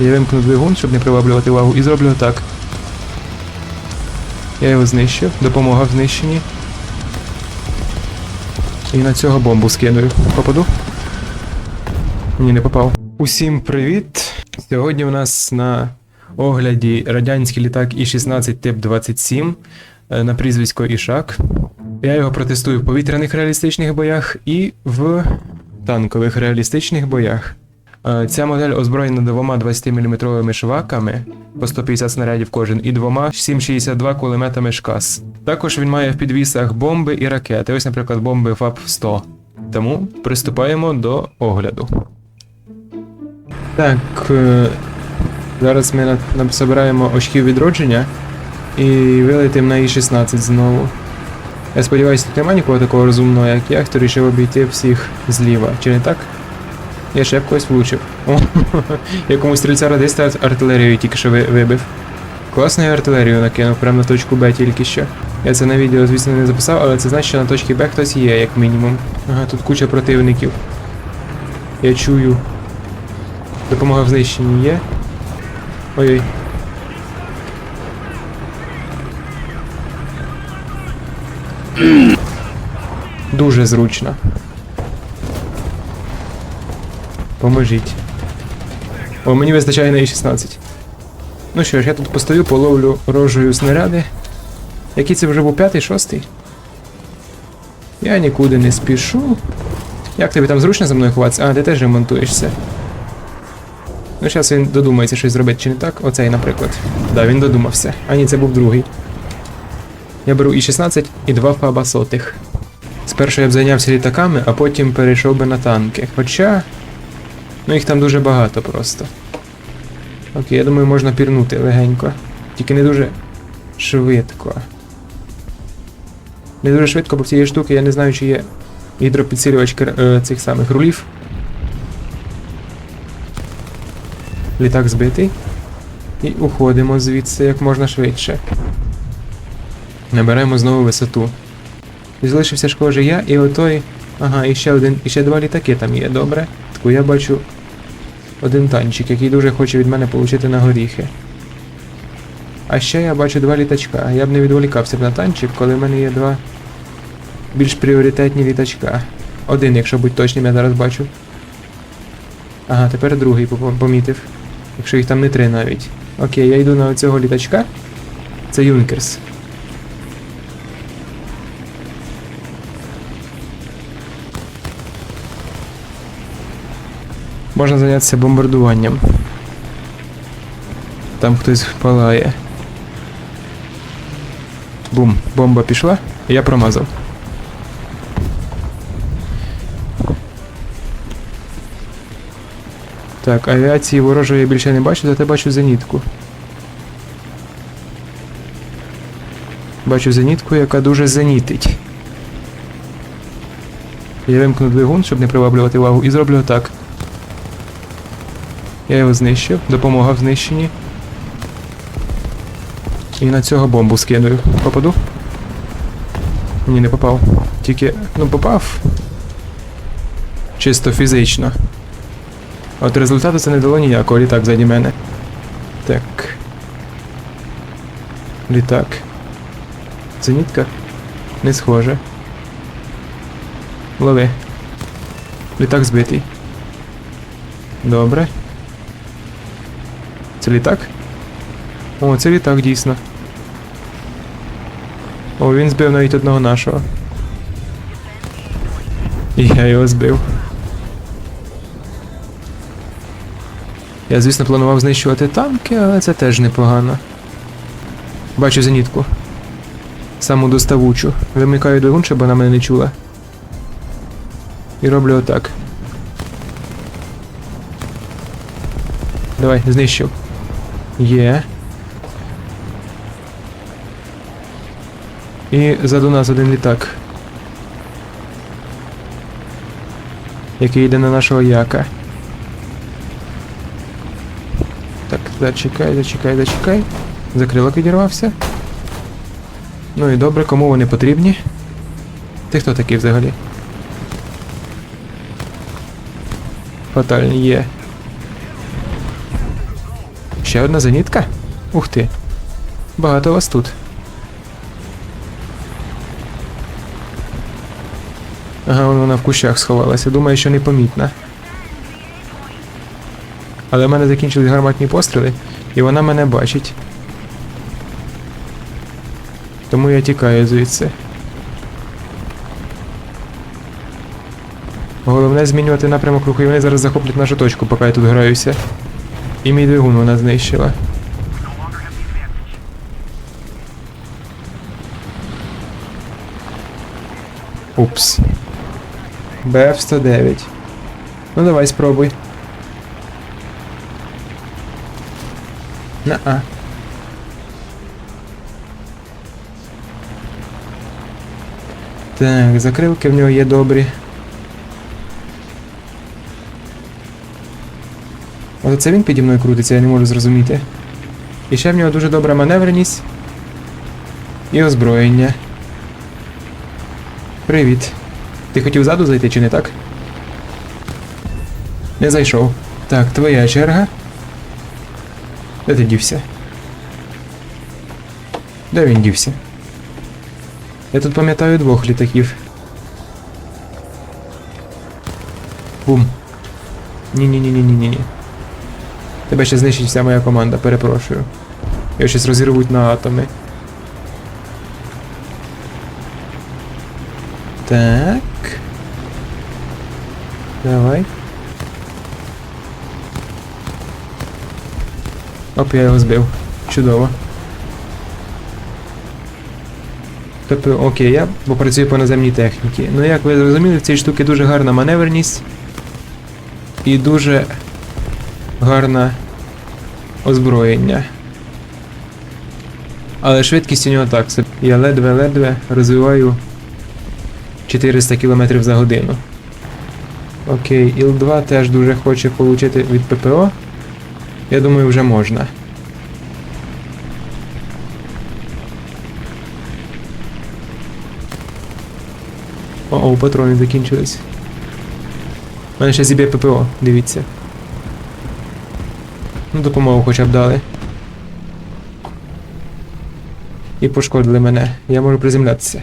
Я вимкну двигун, щоб не приваблювати увагу, і зроблю так. Я його знищив, допомога в знищенні. І на цього бомбу скидаю. Попаду? Ні, не попав. Усім привіт! Сьогодні у нас на огляді радянський літак І-16 тип 27 е, на прізвисько Ішак. Я його протестую в повітряних реалістичних боях і в танкових реалістичних боях. Е, Ця модель озброєна двома 20-мм шваками по 150 снарядів кожен і двома 7,62 кулеметами ШКАС. Також він має в підвісах бомби і ракети. Ось, наприклад, бомби ФАП-100. Тому приступаємо до огляду. Так, е, зараз ми собираємо очків відродження і вилетимо на І-16 знову. Я сподіваюся, тут немає нікого такого розумного, як я, хто рішив обійти всіх зліва. Чи не так? Я ще когось влучив. О, якомусь стрільця радиста артилерію тільки що вибив. Класно я артилерію накинув, прямо на точку Б тільки що. Я це на відео, звісно, не записав, але це значить, що на точці Б хтось є, як мінімум. Ага, тут куча противників. Я чую. Допомога в знищенні є. Ой-ой. Дуже зручно. Поможіть. О, мені вистачає на І-16. Ну що ж, я тут постою, половлю рожею снаряди. Який це вже був п'ятий, шостий? Я нікуди не спішу. Як тобі там зручно за мною ховатися? А, ти теж ремонтуєшся. Ну, зараз він додумається щось зробити, чи не так? Оцей, наприклад. Да, він додумався. А ні, це був другий. Я беру І-16 і два фаба сотих. Спершу я б зайнявся літаками, а потім перейшов би на танки. Хоча. Ну їх там дуже багато просто. Окей, я думаю, можна пірнути легенько. Тільки не дуже швидко. Не дуже швидко, бо в цієї штуки я не знаю, чи є гідропідсилювач е, цих самих рулів. Літак збитий. І уходимо звідси як можна швидше. Наберемо знову висоту. І залишився ж каже я і отой. Ага, і ще один, і ще два літаки там є, добре. Таку я бачу один танчик, який дуже хоче від мене отримати на горіхи. А ще я бачу два літачка. Я б не відволікався б на танчик, коли в мене є два більш пріоритетні літачка. Один, якщо будь точним, я зараз бачу. Ага, тепер другий помітив. Якщо їх там не три навіть. Окей, я йду на цього літачка. Це Юнкерс. Можна зайнятися бомбардуванням. Там хтось палає. Бум, бомба пішла, і я промазав. Так, авіації ворожої я більше не бачу, зате бачу зенітку. Бачу зенітку, яка дуже зенітить. Я вимкну двигун, щоб не приваблювати увагу, і зроблю так. Я його знищив, допомога в знищенні. І на цього бомбу скидаю. Попаду? Ні, не попав. Тільки. ну попав. Чисто фізично. От результату це не дало ніякого літак ззаді мене. Так. Літак. Зенітка? Не схоже. Лови. Літак збитий. Добре. Це літак? О, це літак дійсно. О, він збив навіть одного нашого. І я його збив. Я, звісно, планував знищувати танки, але це теж непогано. Бачу зенітку. Саму доставучу. Вимикаю двигун, щоб вона мене не чула. І роблю отак. Давай, знищив. Є. І ззаду нас один літак. Який йде на нашого яка. Так, зачекай, зачекай, зачекай. Закрилок відірвався. Ну і добре, кому вони потрібні? Ти хто такий взагалі? Фатальний є. Ще одна зенітка? Ух ти. Багато вас тут. Ага, вон вона в кущах сховалася. Думаю, що непомітна. Але в мене закінчились гарматні постріли, і вона мене бачить. Тому я тікаю звідси. Головне змінювати напрямок руху, і вони зараз захоплять нашу точку, поки я тут граюся. І мій двигун вона знищила. Упс. БФ-109. Ну давай спробуй. На-а. Так, закрилки в нього є добрі. Оце це він піді мною крутиться, я не можу зрозуміти. І ще в нього дуже добра маневреність і озброєння. Привіт. Ти хотів ззаду зайти чи не так? Не зайшов. Так, твоя черга. Де ти дівся? Де він дівся? Я тут пам'ятаю двох літаків. Бум. Ні-ні-ні-ні-ні-ні. Тебе ще знищить вся моя команда, перепрошую. Його щось розірвуть на атоми. Так. Давай. Оп, я його збив. Чудово. Тобто, окей, я попрацюю по наземній техніці. Ну, як ви зрозуміли, в цій штуки дуже гарна маневреність і дуже гарне озброєння. Але швидкість у нього так. Я ледве-ледве розвиваю 400 км за годину. Окей, Іл-2 теж дуже хоче отримати від ППО. Я думаю, вже можна. О, патрони закінчились. У мене ще зіб'є ППО, дивіться. Ну, допомогу хоча б дали. І пошкодили мене. Я можу приземлятися.